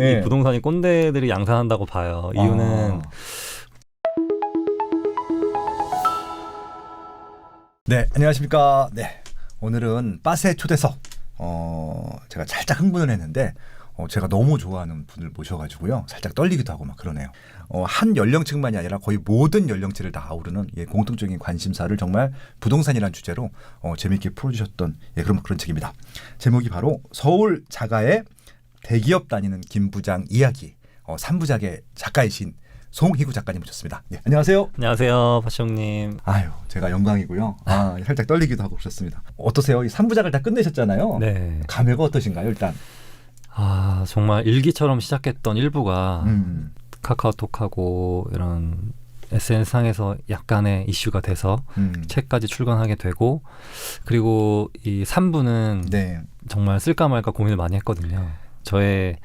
예. 이 부동산이 꼰대들이 양산한다고 봐요. 이유는 아. 네, 안녕하십니까. 네. 오늘은 빠세 초대석. 어, 제가 살짝 흥분을 했는데, 어, 제가 너무 좋아하는 분을 모셔가지고요. 살짝 떨리기도 하고 막 그러네요. 어, 한 연령층만이 아니라 거의 모든 연령층을 다 아우르는 예, 공통적인 관심사를 정말 부동산이라는 주제로 어, 재미있게 풀어주셨던 예, 그런 그런 책입니다. 제목이 바로 서울 자가의 대기업 다니는 김 부장 이야기. 어, 3부작의 작가이신 송희구 작가님 모셨습니다. 예, 안녕하세요. 안녕하세요, 파쇼님. 아유, 제가 영광이고요. 아, 살짝 떨리기도 하고 그렇습니다. 어떠세요? 이 3부작을 다 끝내셨잖아요. 네. 감회가 어떠신가요, 일단? 아 정말 일기처럼 시작했던 일부가 음. 카카오톡하고 이런 SNS 상에서 약간의 이슈가 돼서 음. 책까지 출간하게 되고 그리고 이 3부는 네. 정말 쓸까 말까 고민을 많이 했거든요. 저의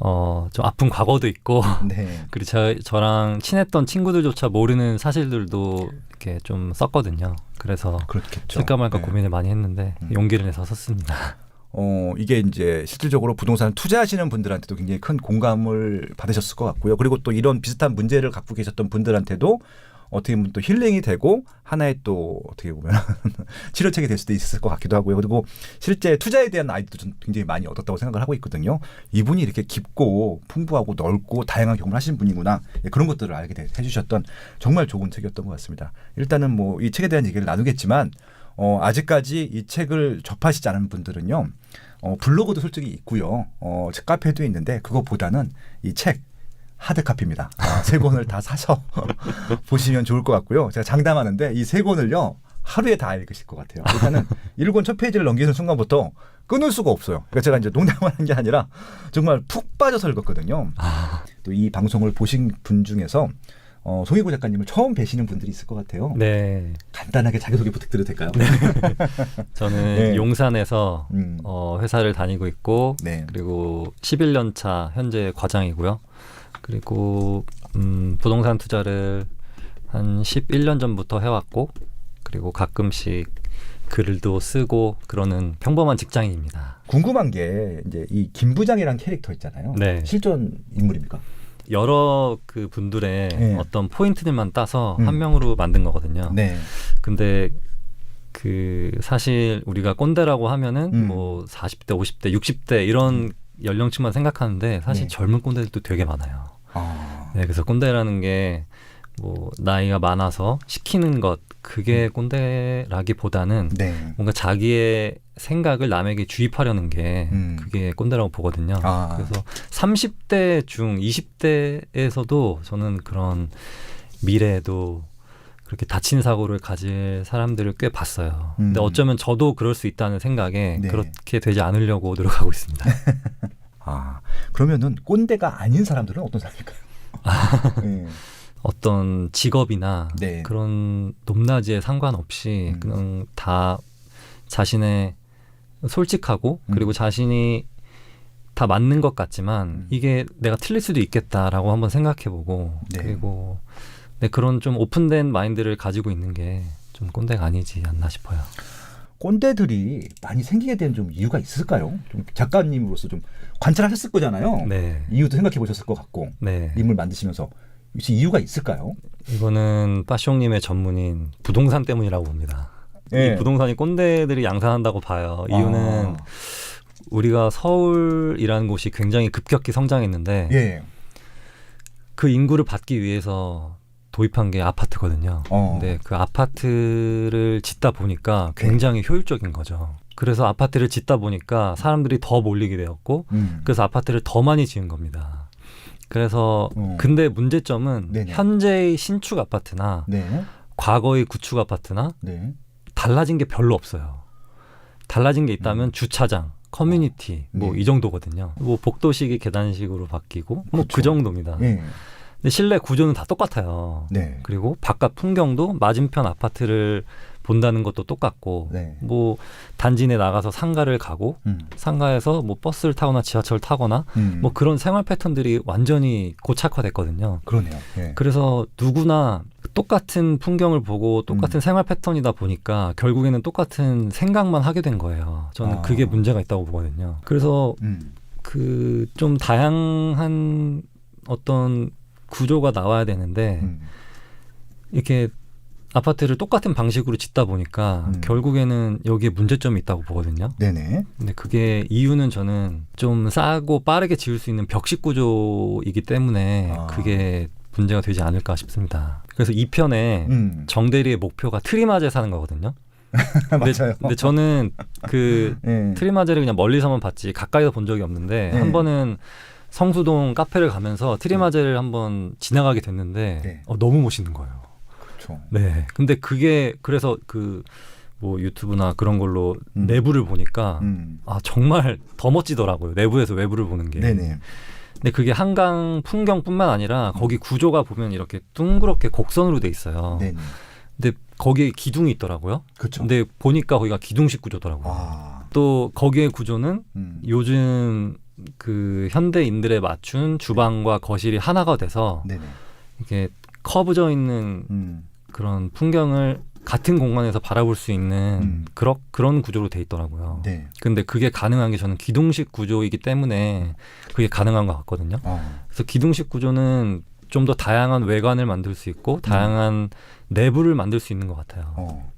어, 좀 아픈 과거도 있고 네. 그리고 저, 저랑 친했던 친구들조차 모르는 사실들도 이렇게 좀 썼거든요. 그래서 그렇겠죠. 쓸까 말까 네. 고민을 많이 했는데 음. 용기를 내서 썼습니다. 어, 이게 이제 실질적으로 부동산 투자하시는 분들한테도 굉장히 큰 공감을 받으셨을 것 같고요. 그리고 또 이런 비슷한 문제를 갖고 계셨던 분들한테도 어떻게 보면 또 힐링이 되고 하나의 또 어떻게 보면 치료책이 될 수도 있을 것 같기도 하고요. 그리고 실제 투자에 대한 아이디어도 좀 굉장히 많이 얻었다고 생각을 하고 있거든요. 이분이 이렇게 깊고 풍부하고 넓고 다양한 경험을 하시는 분이구나. 예, 그런 것들을 알게 돼- 해주셨던 정말 좋은 책이었던 것 같습니다. 일단은 뭐 이 책에 대한 얘기를 나누겠지만 어, 아직까지 이 책을 접하시지 않은 분들은요. 어, 블로그도 솔직히 있고요. 어, 책 카페도 있는데 그것보다는 이 책 하드 카피입니다. 아, 세 권을 다 사서 보시면 좋을 것 같고요. 제가 장담하는데 이 세 권을요. 하루에 다 읽으실 것 같아요. 일단은 1권 첫 페이지를 넘기는 순간부터 끊을 수가 없어요. 그러니까 제가 이제 농담을 한 게 아니라 정말 푹 빠져서 읽었거든요. 아, 또이 방송을 보신 분 중에서 어, 송희고 작가님을 처음 뵈시는 분들이 있을 것 같아요. 네. 간단하게 자기소개 부탁드려도 될까요? 저는 네. 용산에서 음. 어, 회사를 다니고 있고 네. 그리고 11년 차 현재 과장이고요. 그리고 음, 부동산 투자를 한 11년 전부터 해왔고 그리고 가끔씩 글도 쓰고 그러는 평범한 직장인입니다. 궁금한 게 이제 이 김 부장이라는 캐릭터 있잖아요. 네. 실존 인물입니까? 여러 그 분들의 네. 어떤 포인트들만 따서 음. 한 명으로 만든 거거든요. 네. 근데 그 사실 우리가 꼰대라고 하면은 음. 뭐 40대, 50대, 60대 이런 연령층만 생각하는데 사실 네. 젊은 꼰대들도 되게 많아요. 아. 네, 그래서 꼰대라는 게 뭐 나이가 많아서 시키는 것 그게 꼰대라기보다는 네. 뭔가 자기의 생각을 남에게 주입하려는 게 음. 그게 꼰대라고 보거든요. 아. 그래서 30대 중 20대에서도 저는 그런 미래에도 그렇게 다친 사고를 가질 사람들을 꽤 봤어요. 근데 음. 어쩌면 저도 그럴 수 있다는 생각에 네. 그렇게 되지 않으려고 노력하고 있습니다. 아. 그러면은 꼰대가 아닌 사람들은 어떤 사람일까요? 네. 어떤 직업이나 네. 그런 높낮이에 상관없이 음. 그냥 다 자신의 솔직하고 음. 그리고 자신이 다 맞는 것 같지만 음. 이게 내가 틀릴 수도 있겠다라고 한번 생각해보고 네. 그리고 네, 그런 좀 오픈된 마인드를 가지고 있는 게 좀 꼰대가 아니지 않나 싶어요. 꼰대들이 많이 생기게 된 좀 이유가 있을까요? 좀 작가님으로서 좀 관찰하셨을 거잖아요. 네, 이유도 생각해 보셨을 것 같고 네. 인물 만드시면서 혹시 이유가 있을까요? 이거는 빠숑님의 전문인 부동산 때문이라고 봅니다. 예. 이 부동산이 꼰대들이 양산한다고 봐요. 이유는 아. 우리가 서울이라는 곳이 굉장히 급격히 성장했는데 예. 그 인구를 받기 위해서 도입한 게 아파트거든요. 어. 근데 그 아파트를 짓다 보니까 굉장히 효율적인 거죠. 그래서 아파트를 짓다 보니까 사람들이 더 몰리게 되었고 음. 그래서 아파트를 더 많이 지은 겁니다. 그래서 어. 근데 문제점은 네네. 현재의 신축 아파트나 네. 과거의 구축 아파트나 네. 달라진 게 별로 없어요. 달라진 게 있다면 주차장, 커뮤니티 뭐 음. 네. 이 정도거든요. 뭐 복도식이 계단식으로 바뀌고 뭐그 그렇죠. 정도입니다. 예. 근데 실내 구조는 다 똑같아요. 네. 그리고 바깥 풍경도 맞은편 아파트를 본다는 것도 똑같고 네. 뭐 단지 내 나가서 상가를 가고 음. 상가에서 뭐 버스를 타거나 지하철 타거나 음. 뭐 그런 생활 패턴들이 완전히 고착화됐거든요. 그러네요. 예. 그래서 누구나 똑같은 풍경을 보고 똑같은 음. 생활 패턴이다 보니까 결국에는 똑같은 생각만 하게 된 거예요. 저는 아. 그게 문제가 있다고 보거든요. 그래서 음. 그그좀 다양한 어떤 구조가 나와야 되는데 음. 이렇게 아파트를 똑같은 방식으로 짓다 보니까 음. 결국에는 여기에 문제점이 있다고 보거든요. 네네. 근데 그게 이유는 저는 좀 싸고 빠르게 지을 수 있는 벽식 구조이기 때문에 아. 그게 문제가 되지 않을까 싶습니다. 그래서 이 편에 음. 정대리의 목표가 트리마제 사는 거거든요. 근데, 맞아요. 근데 저는 그 예. 트리마제를 그냥 멀리서만 봤지 가까이서 본 적이 없는데 네. 한 번은 성수동 카페를 가면서 트리마제를 한번 지나가게 됐는데 네. 어, 너무 멋있는 거예요. 그렇죠. 네. 근데 그게 그래서 그 뭐 유튜브나 그런 걸로 음. 내부를 보니까 음. 아 정말 더 멋지더라고요. 내부에서 외부를 보는 게. 네네. 근데 그게 한강 풍경뿐만 아니라 거기 구조가 보면 이렇게 둥그렇게 곡선으로 돼 있어요. 네네. 근데 거기에 기둥이 있더라고요. 그렇죠. 근데 보니까 거기가 기둥식 구조더라고요. 아. 또 거기의 구조는 음. 요즘 그 현대인들에 맞춘 주방과 거실이 하나가 돼서 네네. 이렇게 커브져 있는 음. 그런 풍경을 같은 공간에서 바라볼 수 있는 음. 그런 그런 구조로 돼 있더라고요. 네. 근데 그게 가능한 게 저는 기둥식 구조이기 때문에 그게 가능한 것 같거든요. 어. 그래서 기둥식 구조는 좀 더 다양한 외관을 만들 수 있고 다양한 내부를 만들 수 있는 것 같아요. 어.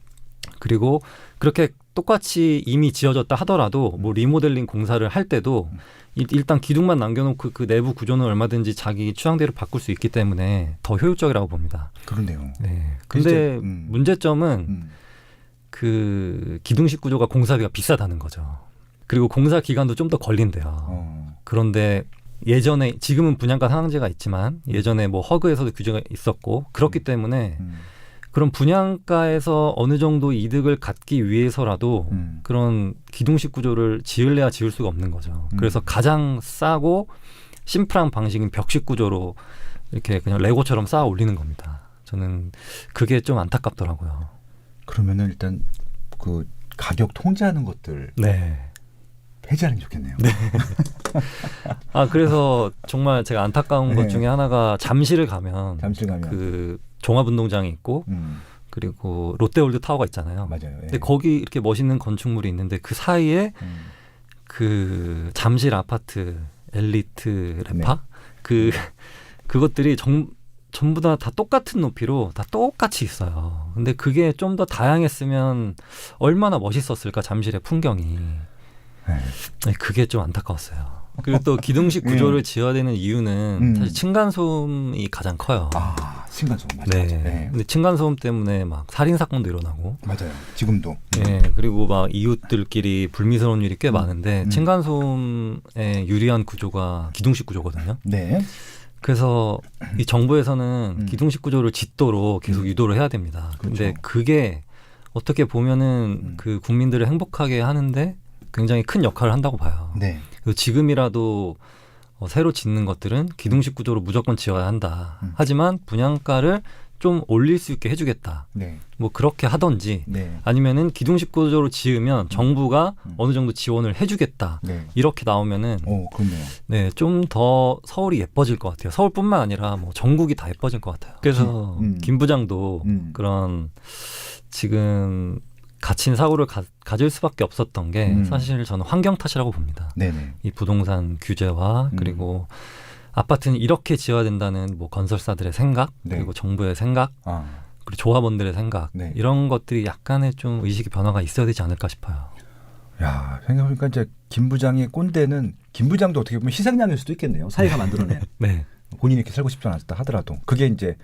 그리고 그렇게 똑같이 이미 지어졌다 하더라도 뭐 리모델링 공사를 할 때도 음. 일- 일단 기둥만 남겨놓고 그 내부 구조는 얼마든지 자기 취향대로 바꿀 수 있기 때문에 더 효율적이라고 봅니다. 그렇네요. 네. 근데 음. 문제점은 음. 그 기둥식 구조가 공사비가 비싸다는 거죠. 그리고 공사 기간도 좀 더 걸린대요. 어. 그런데 예전에 지금은 분양가 상한제가 있지만 예전에 뭐 허그에서도 규제가 있었고 그렇기 때문에 음. 그런 분양가에서 어느 정도 이득을 갖기 위해서라도 음. 그런 기둥식 구조를 지을래야 지을 수가 없는 거죠. 음. 그래서 가장 싸고 심플한 방식인 벽식 구조로 이렇게 그냥 레고처럼 쌓아 올리는 겁니다. 저는 그게 좀 안타깝더라고요. 그러면은 일단 그 가격 통제하는 것들 네. 폐지하는 게 좋겠네요. 아 그래서 정말 제가 안타까운 네. 것 중에 하나가 잠실을 가면 잠실 가면. 그 종합운동장이 있고 음. 그리고 롯데월드 타워가 있잖아요. 맞아요. 예. 근데 거기 이렇게 멋있는 건축물이 있는데 그 사이에 음. 그 잠실 아파트 엘리트 네. 레파 그 그것들이 정, 전부 다 다 똑같은 높이로 다 똑같이 있어요. 근데 그게 좀 더 다양했으면 얼마나 멋있었을까 잠실의 풍경이. 네. 네, 그게 좀 안타까웠어요. 그리고 또 기둥식 구조를 지어야 되는 이유는 음. 사실 층간 소음이 가장 커요. 아 신간소음 맞아요. 네. 맞아요. 네. 근데 층간 소음 때문에 막 살인 사건도 일어나고 맞아요. 지금도. 예, 그리고 막 이웃들끼리 불미스러운 일이 꽤 음. 많은데 음. 층간 소음에 유리한 구조가 기둥식 구조거든요. 네. 그래서 이 정부에서는 음. 기둥식 구조를 짓도록 계속 음. 유도를 해야 됩니다. 근데 그렇죠. 그게 어떻게 보면은 음. 그 국민들을 행복하게 하는데 굉장히 큰 역할을 한다고 봐요. 네. 그래서 지금이라도 어, 새로 짓는 것들은 기둥식 구조로 무조건 지어야 한다. 음. 하지만 분양가를 좀 올릴 수 있게 해주겠다. 네. 뭐 그렇게 하던지 네. 아니면은 기둥식 구조로 지으면 정부가 음. 어느 정도 지원을 해주겠다. 네. 이렇게 나오면은 오. 네, 좀 더 서울이 예뻐질 것 같아요. 서울뿐만 아니라 뭐 전국이 다 예뻐질 것 같아요. 그래서 음. 김 부장도 음. 그런 지금 갇힌 사고를 가, 가질 수밖에 없었던 게 음. 사실 저는 환경 탓이라고 봅니다. 네네. 이 부동산 규제와 음. 그리고 아파트는 이렇게 지어야 된다는 뭐 건설사들의 생각 네. 그리고 정부의 생각 아 그리고 조합원들의 생각 네. 이런 것들이 약간의 좀 의식의 변화가 있어야 되지 않을까 싶어요. 야 생각해보니까 이제 김 부장의 꼰대는 김 부장도 어떻게 보면 희생양일 수도 있겠네요. 사회가 만들어낸 네, 본인이 이렇게 살고 싶지 않았다 하더라도 그게 이제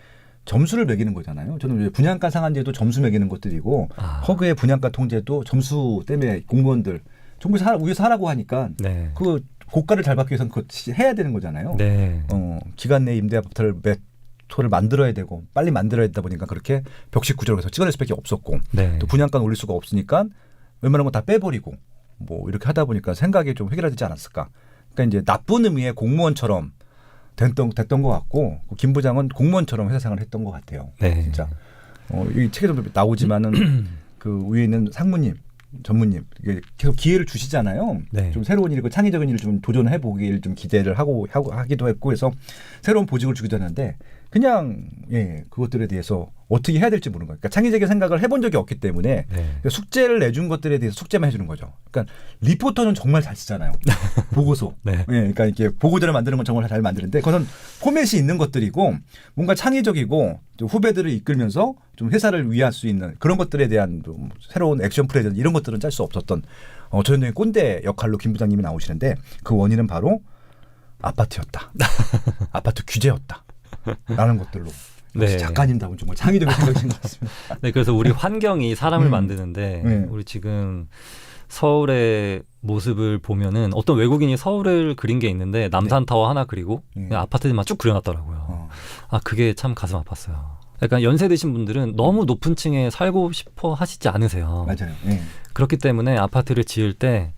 점수를 매기는 거잖아요. 저는 왜 분양가 상한제도 점수 매기는 것들이고 아, 허그의 분양가 통제도 점수 때문에 공무원들 정부에서 하라, 위에서 하라고 하니까 네, 그 고가를 잘 받기 위해서는 그거 해야 되는 거잖아요. 네, 어, 기간 내 임대 아파트를 몇 호를 만들어야 되고 빨리 만들어야 되다 보니까 그렇게 벽식 구조로 해서 찍어낼 수밖에 없었고 네, 또 분양가는 올릴 수가 없으니까 웬만한 건 다 빼버리고 뭐 이렇게 하다 보니까 생각이 좀 획일화되지 않았을까. 그러니까 이제 나쁜 의미의 공무원처럼 됐던 됐던 것 같고 김 부장은 공무원처럼 회사 생활을 했던 것 같아요. 네, 진짜 어, 이 책에도 나오지만은 그 위에 있는 상무님 전무님 계속 기회를 주시잖아요. 네. 좀 새로운 일, 그 창의적인 일을 좀 도전해 보길 좀 기대를 하고, 하고 하기도 했고 해서 새로운 보직을 주기도 했는데 그냥 예 그것들에 대해서 어떻게 해야 될지 모르는 거예요. 그러니까 창의적인 생각을 해본 적이 없기 때문에 네. 그러니까 숙제를 내준 것들에 대해서 숙제만 해주는 거죠. 그러니까 리포터는 정말 잘 쓰잖아요. 보고서. 네. 예, 그러니까 이렇게 보고자를 만드는 건 정말 잘 만드는데 그건 포맷이 있는 것들이고 뭔가 창의적이고 좀 후배들을 이끌면서 좀 회사를 위할 수 있는 그런 것들에 대한 좀 새로운 액션 플레이든 이런 것들은 짤 수 없었던 어, 전형의 꼰대 역할로 김 부장님이 나오시는데 그 원인은 바로 아파트였다. 아파트 규제였다. 라는 것들로 네. 작가님다운 정말 창의적인 생각이신 것 같습니다. 네, 그래서 우리 환경이 사람을 음. 만드는데 네. 우리 지금 서울의 모습을 보면은 어떤 외국인이 서울을 그린 게 있는데 남산 타워 하나 그리고 네. 그냥 아파트들만 쭉 그려놨더라고요. 어. 아 그게 참 가슴 아팠어요. 약간 연세 드신 분들은 너무 높은 층에 살고 싶어 하시지 않으세요. 맞아요. 예. 그렇기 때문에 아파트를 지을 때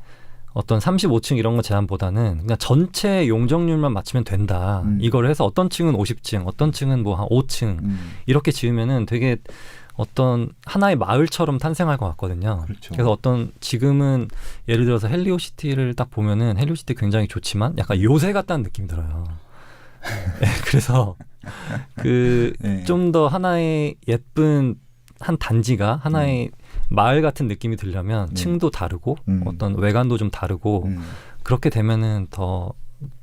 어떤 35층 이런 거 제한보다는 그냥 전체 용적률만 맞추면 된다. 음. 이걸 해서 어떤 층은 50층, 어떤 층은 뭐 한 5층 음. 이렇게 지으면은 되게 어떤 하나의 마을처럼 탄생할 것 같거든요. 그렇죠. 래서 어떤 지금은 예를 들어서 헬리오 시티를 딱 보면은 헬리오 시티 굉장히 좋지만 약간 요새 같다는 느낌이 들어요. 네, 그래서 그 네. 좀더 하나의 예쁜 한 단지가 하나의 마을 같은 느낌이 들려면 네. 층도 다르고 음. 어떤 외관도 좀 다르고 음. 그렇게 되면은 더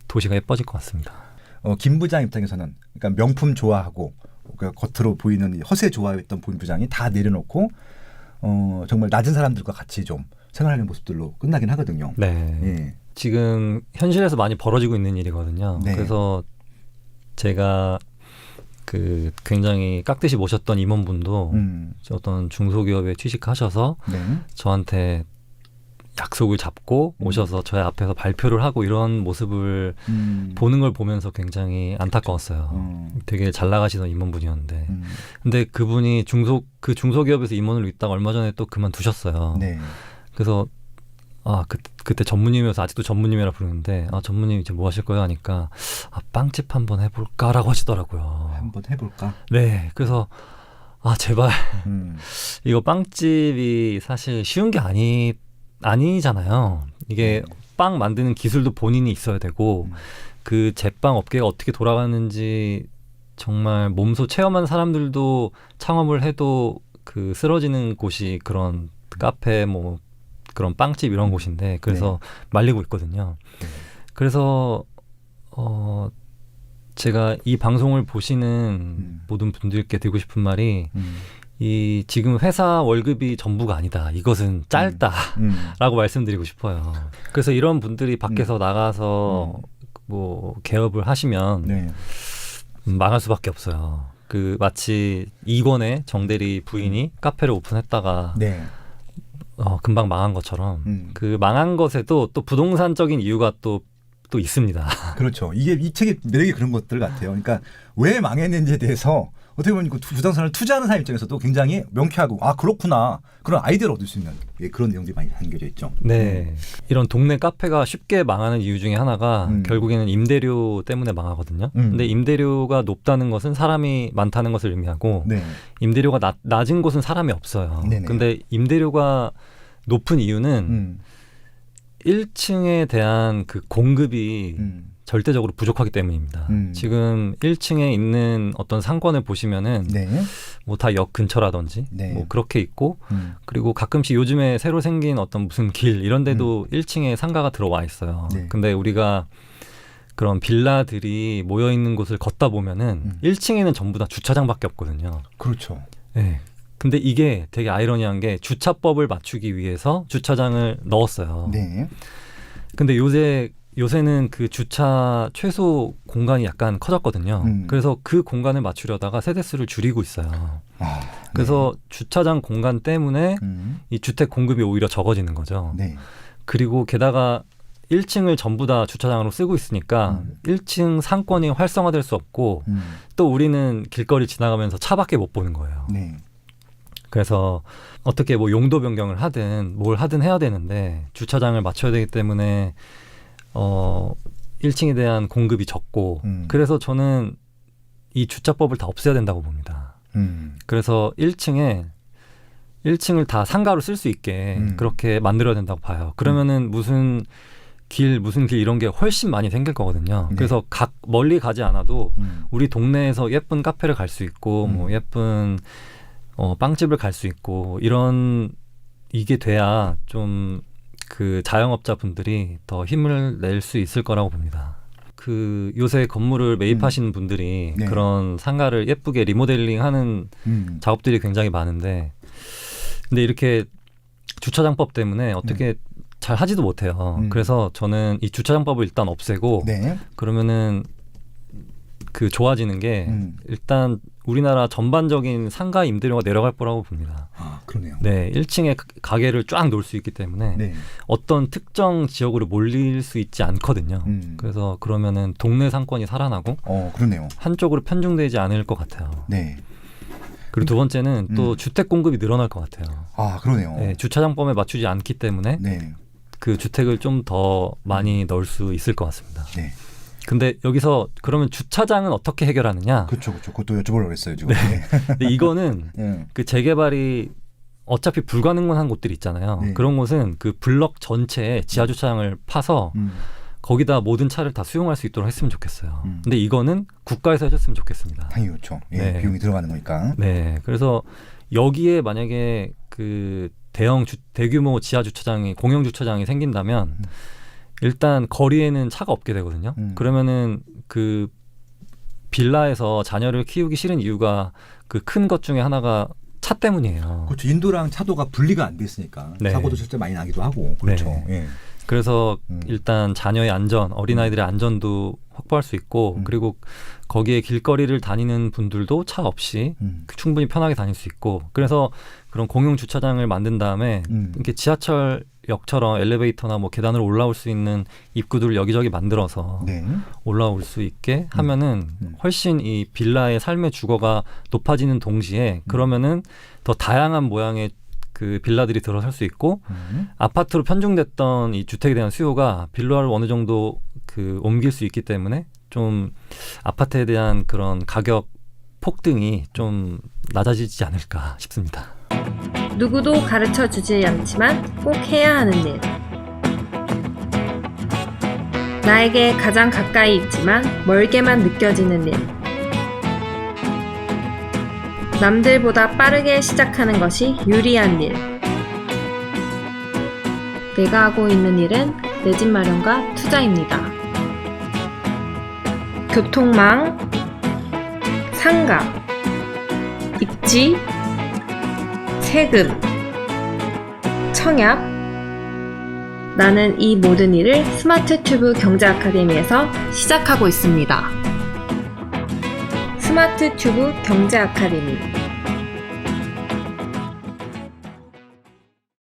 도시가 예뻐질 것 같습니다. 어, 김 부장 입장에서는 그러니까 명품 좋아하고 그 겉으로 보이는 이 허세 좋아했던 본 부장이 다 내려놓고 어, 정말 낮은 사람들과 같이 좀 생활하는 모습들로 끝나긴 하거든요. 네. 예. 지금 현실에서 많이 벌어지고 있는 일이거든요. 네. 그래서 제가 그 굉장히 깍듯이 모셨던 임원분도 음. 어떤 중소기업에 취직하셔서 네. 저한테 약속을 잡고 음. 오셔서 저희 앞에서 발표를 하고 이런 모습을 음. 보는 걸 보면서 굉장히 안타까웠어요. 음. 되게 잘 나가시던 임원분이었는데. 음. 근데 그분이 중소 그 중소기업에서 임원으로 있다가 얼마 전에 또 그만두셨어요. 네. 그래서 아 그, 그때 전무님이어서 아직도 전무님이라 부르는데 아 전무님 이제 뭐 하실 거예요 하니까 아 빵집 한번 해볼까라고 하시더라고요. 한번 해볼까? 네, 그래서 아 제발 음. 이거 빵집이 사실 쉬운 게 아니 아니잖아요. 이게 빵 만드는 기술도 본인이 있어야 되고 음. 그 제빵 업계가 어떻게 돌아가는지 정말 몸소 체험한 사람들도 창업을 해도 그 쓰러지는 곳이 그런 카페 뭐 그런 빵집 이런 곳인데 그래서 말리고 있거든요. 네. 그래서 어 제가 이 방송을 보시는 음. 모든 분들께 드리고 싶은 말이 음. 이 지금 회사 월급이 전부가 아니다. 이것은 짧다라고 음. 말씀드리고 싶어요. 그래서 이런 분들이 밖에서 나가서 음. 뭐 개업을 하시면 네. 음, 망할 수밖에 없어요. 그 마치 이권의 정대리 부인이 카페를 오픈했다가 네. 어, 금방 망한 것처럼 음. 그 망한 것에도 또 부동산적인 이유가 또 또 있습니다. 그렇죠. 이게 이 책의 매력이 그런 것들 같아요. 그러니까 왜 망했는지에 대해서 어떻게 보면 그 부동산을 투자하는 사람 입장에서도 굉장히 명쾌하고 아 그렇구나 그런 아이디어를 얻을 수 있는 예, 그런 내용들이 많이 담겨져 있죠. 네. 이런 동네 카페가 쉽게 망하는 이유 중에 하나가 음. 결국에는 임대료 때문에 망하거든요. 음. 근데 임대료가 높다는 것은 사람이 많다는 것을 의미하고 네. 임대료가 낮, 낮은 곳은 사람이 없어요. 네네. 근데 임대료가 높은 이유는 음. 1층에 대한 그 공급이 음. 절대적으로 부족하기 때문입니다. 음. 지금 1층에 있는 어떤 상권을 보시면은 네. 뭐다 역 근처라든지 네. 뭐 그렇게 있고 음. 그리고 가끔씩 요즘에 새로 생긴 어떤 무슨 길 이런 데도 1층에 상가가 들어와 있어요. 음. 네. 근데 우리가 그런 빌라들이 모여 있는 곳을 걷다 보면은 음. 1층에는 전부 다 주차장밖에 없거든요. 그렇죠. 네. 근데 이게 되게 아이러니한 게 주차법을 맞추기 위해서 주차장을 넣었어요. 네. 근데 요새 요새는 그 주차 최소 공간이 약간 커졌거든요. 음. 그래서 그 공간을 맞추려다가 세대 수를 줄이고 있어요. 아, 그래서 주차장 공간 때문에 네. 음. 이 주택 공급이 오히려 적어지는 거죠. 네. 그리고 게다가 1층을 전부 다 주차장으로 쓰고 있으니까 음. 1층 상권이 활성화될 수 없고 음. 또 우리는 길거리 지나가면서 차밖에 못 보는 거예요. 네. 그래서 어떻게 뭐 용도 변경을 하든 뭘 하든 해야 되는데 주차장을 맞춰야 되기 때문에 어 1층에 대한 공급이 적고 음. 그래서 저는 이 주차법을 다 없애야 된다고 봅니다. 음. 그래서 1층에 1층을 다 상가로 쓸 수 있게 음. 그렇게 만들어야 된다고 봐요. 그러면은 무슨 길 무슨 길 이런 게 훨씬 많이 생길 거거든요. 네. 그래서 각 멀리 가지 않아도 음. 우리 동네에서 예쁜 카페를 갈 수 있고 음. 뭐 예쁜 어, 빵집을 갈 수 있고 이런 이게 돼야 좀 그 자영업자 분들이 더 힘을 낼 수 있을 거라고 봅니다. 그 요새 건물을 매입하시는 분들이 네. 그런 상가를 예쁘게 리모델링하는 음. 작업들이 굉장히 많은데 근데 이렇게 주차장법 때문에 어떻게 잘 하지도 못해요. 음. 그래서 저는 이 주차장법을 일단 없애고 네. 그러면은 그 좋아지는 게 음. 일단 우리나라 전반적인 상가 임대료가 내려갈 거라고 봅니다. 아 그러네요. 네, 1층에 가게를 쫙 놓을 수 있기 때문에 네. 어떤 특정 지역으로 몰릴 수 있지 않거든요. 음. 그래서 그러면은 동네 상권이 살아나고 어 그러네요. 한쪽으로 편중되지 않을 것 같아요. 네. 그리고 두 번째는 또 음. 주택 공급이 늘어날 것 같아요. 아 그러네요. 네, 주차장법에 맞추지 않기 때문에 네. 그 주택을 좀 더 많이 넣을 수 있을 것 같습니다. 네. 근데 여기서 그러면 주차장은 어떻게 해결하느냐? 그렇죠, 그렇죠. 그것도 여쭤보려고 했어요 지금. 네. 근데 이거는 네. 그 재개발이 어차피 불가능한 곳들 있잖아요. 네. 그런 곳은 그 블럭 전체에 지하 주차장을 파서 음. 거기다 모든 차를 다 수용할 수 있도록 했으면 좋겠어요. 음. 근데 이거는 국가에서 해줬으면 좋겠습니다. 당연히 그렇죠. 예, 네. 비용이 들어가는 거니까. 네, 그래서 여기에 만약에 그 대형 주, 대규모 지하 주차장이 공영 주차장이 생긴다면 음. 일단 거리에는 차가 없게 되거든요. 음. 그러면은 그 빌라에서 자녀를 키우기 싫은 이유가 그 큰 것 중에 하나가 차 때문이에요. 그렇죠. 인도랑 차도가 분리가 안 돼 있으니까 네. 사고도 실제 많이 나기도 하고 그렇죠. 네. 예. 그래서 음. 일단 자녀의 안전, 어린아이들의 안전도 확보할 수 있고 음. 그리고 거기에 길거리를 다니는 분들도 차 없이 음. 충분히 편하게 다닐 수 있고 그래서 그런 공용 주차장을 만든 다음에 음. 이렇게 지하철 역처럼 엘리베이터나 뭐 계단으로 올라올 수 있는 입구들을 여기저기 만들어서 네. 올라올 수 있게 하면은 음. 훨씬 이 빌라의 삶의 주거가 높아지는 동시에 음. 그러면은 더 다양한 모양의 그 빌라들이 들어설 수 있고 음. 아파트로 편중됐던 이 주택에 대한 수요가 빌라로 어느 정도 그 옮길 수 있기 때문에 좀 아파트에 대한 그런 가격 폭등이 좀 낮아지지 않을까 싶습니다. 누구도 가르쳐 주지 않지만 꼭 해야 하는 일. 나에게 가장 가까이 있지만 멀게만 느껴지는 일. 남들보다 빠르게 시작하는 것이 유리한 일. 내가 하고 있는 일은 내 집 마련과 투자입니다. 교통망, 상가, 입지, 세금, 청약. 나는 이 모든 일을 스마트 튜브 경제 아카데미에서 시작하고 있습니다. 스마트 튜브 경제 아카데미.